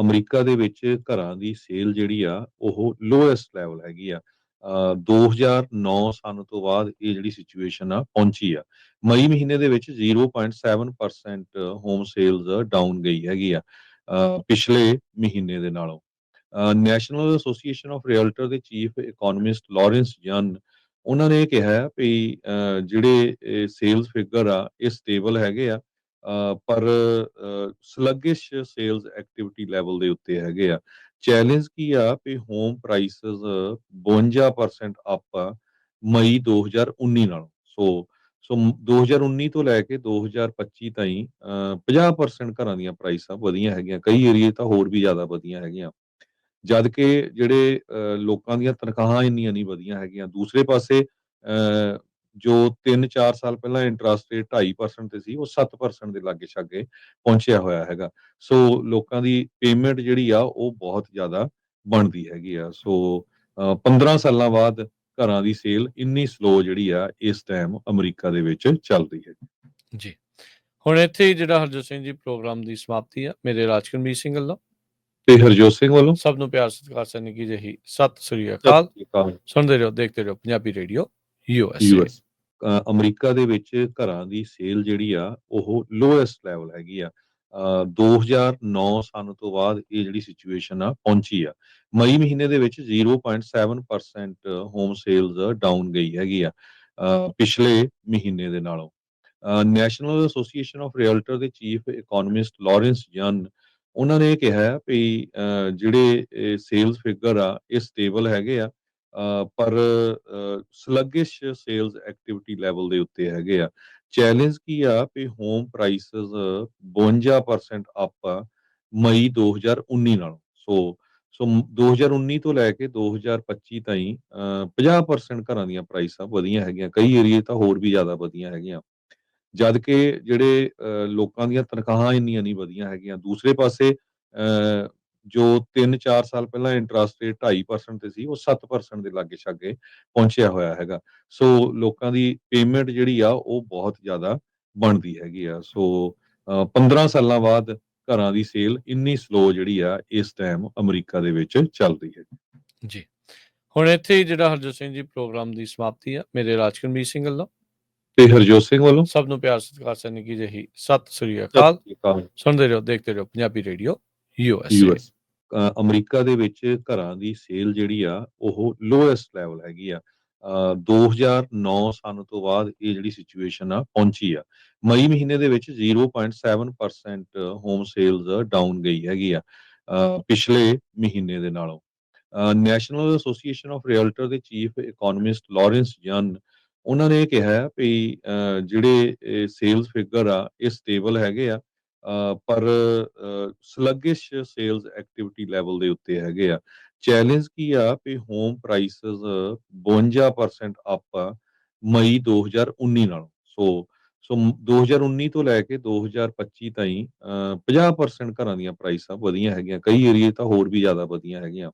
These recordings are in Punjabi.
ਅਮਰੀਕਾ ਦੇ ਵਿੱਚ ਘਰਾਂ ਦੀ ਸੇਲ ਜਿਹੜੀ ਆ ਉਹ ਲੋਐਸਟ ਲੈਵਲ ਹੈਗੀ ਆ। ਅ, 2009 ਸਨ ਤੋਂ ਬਾਅਦ ਇਹ ਜਿਹੜੀ ਸਿਚੁਏਸ਼ਨ ਆ ਪਹੁੰਚੀ ਆ। ਮਈ ਮਹੀਨੇ ਦੇ ਵਿੱਚ 0.7% ਹੋਮ ਸੇਲਸ ਡਾਊਨ ਗਈ ਹੈਗੀ ਆ ਪਿਛਲੇ ਮਹੀਨੇ ਦੇ ਨਾਲੋਂ। ਨੈਸ਼ਨਲ ਐਸੋਸੀਏਸ਼ਨ ਆਫ ਰੀਅਲਟਰ ਦੇ ਚੀਫ ਇਕਨੋਮਿਸਟ ਲਾਰੈਂਸ ਜਨ ਉਹਨਾਂ ਨੇ ਇਹ ਕਿਹਾ ਹੈ ਵੀ ਜਿਹੜੇ ਸੇਲਸ ਫਿਗਰ ਆ ਇਹ ਸਟੇਬਲ ਹੈਗੇ ਆ। ਪਰ ਸਲੱਗਿਸ਼ ਸੇਲਸ ਐਕਟੀਵਿਟੀ ਲੈਵਲ ਦੇ ਉੱਤੇ ਹੈਗੇ ਆ। ਚੈਲੰਜ ਕੀ ਆ ਵੀ ਹੋਮ ਪ੍ਰਾਈਸਸ 52% ਅਪ ਆ ਮਈ 2019 ਨਾਲੋਂ। ਸੋ ਸੋ ਮ- 2019 ਤੋਂ ਲੈ ਕੇ 2025 ਤਾਈਂ ਅ, 50% ਘਰਾਂ ਦੀਆਂ ਪ੍ਰਾਈਸਾਂ ਵਧੀਆਂ ਹੈਗੀਆਂ। ਕਈ ਏਰੀਏ ਤਾਂ ਹੋਰ ਵੀ ਜ਼ਿਆਦਾ ਵਧੀਆਂ ਹੈਗੀਆਂ। ਜਦ ਕਿ ਜਿਹੜੇ ਲੋਕਾਂ ਦੀਆਂ ਤਨਖਾਹਾਂ ਇੰਨੀਆਂ ਨਹੀਂ ਵਧੀਆਂ ਹੈਗੀਆਂ। ਦੂਸਰੇ ਪਾਸੇ ਅ, ਜੋ 3-4 ਸਾਲ ਪਹਿਲਾਂ ਇੰਟਰਸਟ ਰੇਟ 2.5% ਤੇ ਸੀ ਉਹ 7% ਦੇ ਲਾਗੇ ਛਾਗੇ ਪਹੁੰਚਿਆ ਹੋਇਆ ਹੈਗਾ। ਸੋ ਲੋਕਾਂ ਦੀ ਪੇਮੈਂਟ ਜਿਹੜੀ ਆ ਉਹ ਬਹੁਤ ਜ਼ਿਆਦਾ ਬਣਦੀ ਹੈਗੀ ਆ। ਸੋ ਅ, 15 ਸਾਲਾਂ ਬਾਅਦ ਘਰਾਂ ਦੀ ਸੇਲ ਇੰਨੀ ਸਲੋ ਜਿਹੜੀ ਆ ਇਸ ਟਾਈਮ ਅਮਰੀਕਾ ਦੇ ਵਿੱਚ ਚੱਲ ਰਹੀ ਹੈ। ਜੀ। ਹੁਣ ਇੱਥੇ ਜਿਹੜਾ ਹਰਜੋਤ ਸਿੰਘ ਜੀ ਪ੍ਰੋਗਰਾਮ ਦੀ ਸਮਾਪਤੀ ਆ ਮੇਰੇ ਰਾਜਕਨਵੀਰ ਸਿੰਘ ਵੱਲੋਂ। ਤੇ ਹਰਜੋਤ ਸਿੰਘ ਵੱਲੋਂ? ਸਭ ਨੂੰ ਪਿਆਰ ਸਤਿਕਾਰ ਸਨ ਕੀ ਜਹੀ ਸਤਿ ਸ਼੍ਰੀ ਅਕਾਲ। ਸੁਣਦੇ ਰਹੋ ਦੇਖਦੇ ਰਹੋ Punjabi radio. US US America ਦੇ ਵਿੱਚ ਘਰਾਂ ਦੀ ਸੇਲ ਜਿਹੜੀ ਆ ਉਹ ਲੋਐਸਟ ਲੈਵਲ ਹੈਗੀ ਆ। ਅ, 2009 ਸਨ ਤੋਂ ਬਾਅਦ ਇਹ ਜਿਹੜੀ ਸਿਚੁਏਸ਼ਨ ਆ ਪਹੁੰਚੀ ਆ। ਮਈ ਮਹੀਨੇ ਦੇ ਵਿੱਚ 0.7% ਹੋਮ ਸੇਲਸ ਡਾਊਨ ਗਈ ਹੈਗੀ ਆ ਪਿਛਲੇ ਮਹੀਨੇ ਦੇ ਨਾਲੋਂ। ਨੈਸ਼ਨਲ ਐਸੋਸੀਏਸ਼ਨ ਆਫ ਰੀਅਲਟਰ ਦੇ ਚੀਫ ਇਕਨੋਮਿਸਟ ਲਾਰੈਂਸ ਜਨ ਉਹਨਾਂ ਨੇ ਇਹ ਕਿਹਾ ਹੈ ਵੀ ਜਿਹੜੇ ਸੇਲਸ ਫਿਗਰ ਆ ਇਹ ਸਟੇਬਲ ਹੈਗੇ ਆ। ਪਰ ਸਲੱਗਿਸ਼ ਸੇਲਸ ਐਕਟੀਵਿਟੀ ਲੈਵਲ ਦੇ ਉੱਤੇ ਹੈਗੇ ਆ। ਚੈਲੰਜ ਕੀ ਆ ਵੀ ਹੋਮ ਪ੍ਰਾਈਸਸ 52% ਅਪ ਆ ਮਈ 2019 ਨਾਲੋਂ। ਸੋ ਸੋ ਮ- 2019 ਤੋਂ ਲੈ ਕੇ 2025 ਤਾਈਂ ਅ, 50% ਘਰਾਂ ਦੀਆਂ ਪ੍ਰਾਈਸਾਂ ਵਧੀਆਂ ਹੈਗੀਆਂ। ਕਈ ਏਰੀਏ ਤਾਂ ਹੋਰ ਵੀ ਜ਼ਿਆਦਾ ਵਧੀਆਂ ਹੈਗੀਆਂ। ਜਦ ਕਿ ਜਿਹੜੇ ਲੋਕਾਂ ਦੀਆਂ ਤਨਖਾਹਾਂ ਇੰਨੀਆਂ ਨਹੀਂ ਵਧੀਆਂ ਹੈਗੀਆਂ। ਦੂਸਰੇ ਪਾਸੇ ਅ, ਜੋ 3-4 ਸਾਲ ਪਹਿਲਾਂ ਇੰਟਰਸਟ ਰੇਟ 2.5% ਤੇ ਸੀ ਉਹ 7% ਦੇ ਲਾਗੇ ਛਾਗੇ ਪਹੁੰਚਿਆ ਹੋਇਆ ਹੈਗਾ। ਸੋ ਲੋਕਾਂ ਦੀ ਪੇਮੈਂਟ ਜਿਹੜੀ ਆ ਉਹ ਬਹੁਤ ਜ਼ਿਆਦਾ ਬਣਦੀ ਹੈਗੀ ਆ। ਸੋ ਅ, 15 ਸਾਲਾਂ ਬਾਅਦ ਘਰਾਂ ਦੀ ਸੇਲ ਇੰਨੀ ਸਲੋ ਜਿਹੜੀ ਆ ਇਸ ਟਾਈਮ ਅਮਰੀਕਾ ਦੇ ਵਿੱਚ ਚੱਲ ਰਹੀ ਹੈ। ਜੀ। ਹੁਣ ਇੱਥੇ ਜਿਹੜਾ ਹਰਜੋਤ ਸਿੰਘ ਜੀ ਪ੍ਰੋਗਰਾਮ ਦੀ ਸਮਾਪਤੀ ਆ ਮੇਰੇ ਰਾਜਕਨਵੀਰ ਸਿੰਘ ਵੱਲੋਂ। ਤੇ ਹਰਜੋਤ ਸਿੰਘ ਵੱਲੋਂ? ਸਭ ਨੂੰ ਪਿਆਰ ਸਤਿਕਾਰ ਸਨ ਕੀ ਜਹੀ ਸਤਿ ਸ੍ਰੀ ਅਕਾਲ। ਸੁਣਦੇ ਰਹੋ ਦੇਖਦੇ ਰਹੋ ਪੰਜਾਬੀ ਰੇਡੀਓ ਯੂਐਸ ਅਮਰੀਕਾ ਦੇ ਵਿੱਚ ਘਰਾਂ ਦੀ ਸੇਲ ਜਿਹੜੀ ਆ ਉਹ ਲੋਐਸਟ ਲੈਵਲ ਹੈਗੀ ਆ। ਅ, 2009 ਸਨ ਤੋਂ ਬਾਅਦ ਇਹ ਜਿਹੜੀ ਸਿਚੁਏਸ਼ਨ ਆ ਪਹੁੰਚੀ ਆ। ਮਈ ਮਹੀਨੇ ਦੇ ਵਿੱਚ 0.7% ਹੋਮ ਸੇਲਸ ਡਾਊਨ ਗਈ ਹੈਗੀ ਆ ਪਿਛਲੇ ਮਹੀਨੇ ਦੇ ਨਾਲੋਂ। ਨੈਸ਼ਨਲ ਐਸੋਸੀਏਸ਼ਨ ਆਫ ਰੀਅਲਟਰ ਦੇ ਚੀਫ ਇਕਨੋਮਿਸਟ ਲਾਰੈਂਸ ਜਨ ਉਹਨਾਂ ਨੇ ਇਹ ਕਿਹਾ ਹੈ ਵੀ ਜਿਹੜੇ ਸੇਲਸ ਫਿਗਰ ਆ ਇਹ ਸਟੇਬਲ ਹੈਗੇ ਆ। ਪਰ ਸਲੱਗਿਸ਼ ਸੇਲਸ ਐਕਟੀਵਿਟੀ ਲੈਵਲ ਦੇ ਉੱਤੇ ਹੈਗੇ ਆ। ਚੈਲੰਜ ਕੀ ਆ ਵੀ ਹੋਮ ਪ੍ਰਾਈਸਸ 52% ਅਪ ਆ ਮਈ 2019 ਨਾਲੋਂ। ਸੋ ਸੋ ਮ- 2019 ਤੋਂ ਲੈ ਕੇ 2025 ਤਾਈਂ ਅ, 50% ਘਰਾਂ ਦੀਆਂ ਪ੍ਰਾਈਸਾਂ ਵਧੀਆਂ ਹੈਗੀਆਂ। ਕਈ ਏਰੀਏ ਤਾਂ ਹੋਰ ਵੀ ਜ਼ਿਆਦਾ ਵਧੀਆਂ ਹੈਗੀਆਂ।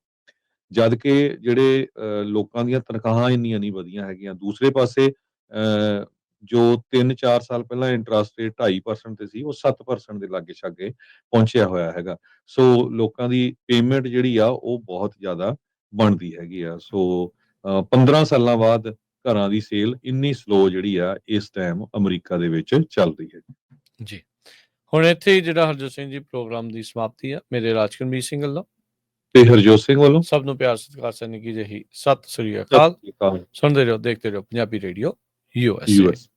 ਜਦ ਕਿ ਜਿਹੜੇ ਲੋਕਾਂ ਦੀਆਂ ਤਨਖਾਹਾਂ ਇੰਨੀਆਂ ਨਹੀਂ ਵਧੀਆਂ ਹੈਗੀਆਂ। ਦੂਸਰੇ ਪਾਸੇ ਅ, ਜੋ 3-4 ਸਾਲ ਪਹਿਲਾਂ ਇੰਟਰਸਟ ਰੇਟ 2.5% ਤੇ ਸੀ ਉਹ 7% ਦੇ ਲਾਗੇ ਛਾਗੇ ਪਹੁੰਚਿਆ ਹੋਇਆ ਹੈਗਾ। ਸੋ ਲੋਕਾਂ ਦੀ ਪੇਮੈਂਟ ਜਿਹੜੀ ਆ ਉਹ ਬਹੁਤ ਜ਼ਿਆਦਾ ਬਣਦੀ ਹੈਗੀ ਆ। ਸੋ ਅ, 15 ਸਾਲਾਂ ਬਾਅਦ ਘਰਾਂ ਦੀ ਸੇਲ ਇੰਨੀ ਸਲੋ ਜਿਹੜੀ ਆ ਇਸ ਟਾਈਮ ਅਮਰੀਕਾ ਦੇ ਵਿੱਚ ਚੱਲ ਰਹੀ ਹੈ। ਜੀ। ਹੁਣ ਇੱਥੇ ਜਿਹੜਾ ਹਰਜੋਤ ਸਿੰਘ ਜੀ ਪ੍ਰੋਗਰਾਮ ਦੀ ਸਮਾਪਤੀ ਆ ਮੇਰੇ ਰਾਜਕਨਵੀਰ ਸਿੰਘ ਵੱਲੋਂ। ਤੇ ਹਰਜੋਤ ਸਿੰਘ ਵੱਲੋਂ? ਸਭ ਨੂੰ ਪਿਆਰ ਸਤਿਕਾਰ ਸਨ ਕੀ ਜਹੀ ਸਤਿ ਸ਼੍ਰੀ ਅਕਾਲ। ਸੁਣਦੇ ਰਹੋ ਦੇਖਦੇ ਰਹੋ ਪੰਜਾਬੀ ਰੇਡੀਓ। US US